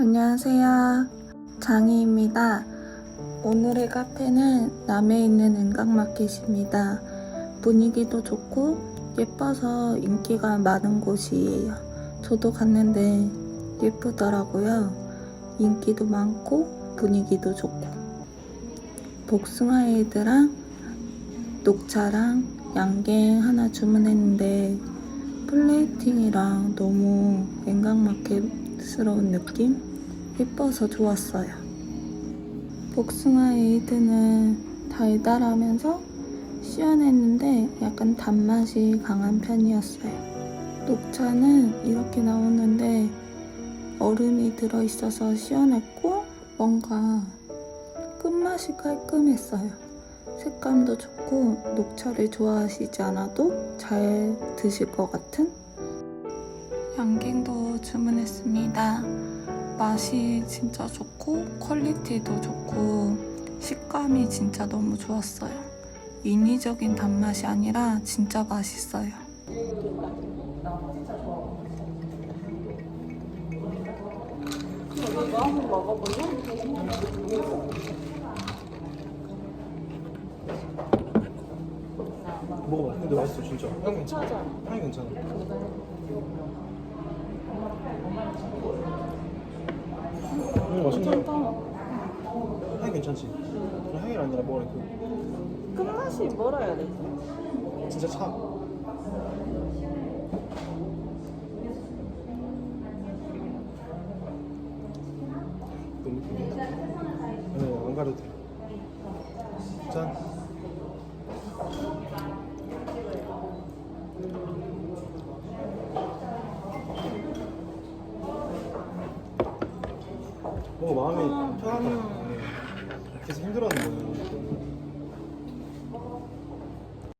안녕하세요. 장희입니다. 오늘의 카페는 남해 있는 은강마켓입니다. 분위기도 좋고 예뻐서 인기가 많은 곳이에요. 저도 갔는데 예쁘더라고요. 인기도 많고 분위기도 좋고. 복숭아 에이드랑 녹차랑 양갱 하나 주문했는데 플레이팅이랑 너무 냉각마켓 스러운 느낌? 예뻐서 좋았어요. 복숭아 에이드는 달달하면서 시원했는데 약간 단맛이 강한 편이었어요. 녹차는 이렇게 나오는데 얼음이 들어있어서 시원했고 뭔가 끝맛이 깔끔했어요. 색감도 좋고 녹차를 좋아하시지 않아도 잘 드실 것 같은 양갱도 주문했습니다. 맛이 진짜 좋고 퀄리티도 좋고 식감이 진짜 너무 좋았어요. 인위적인 단맛이 아니라 진짜 맛있어요. 먹어봐. 근데 맛있어 진짜. 향 괜찮아. 향이 괜찮아. 음 맛있네. 향이 괜찮지. 그냥 향이 아니라 뭐라 그 끝맛이 뭐라 해야 되지? 진짜 차. 너무 좋네. 네, 안 가려도 돼. 짠. 너무 마음이 아, 편하다. 네. 계속 힘들었는데.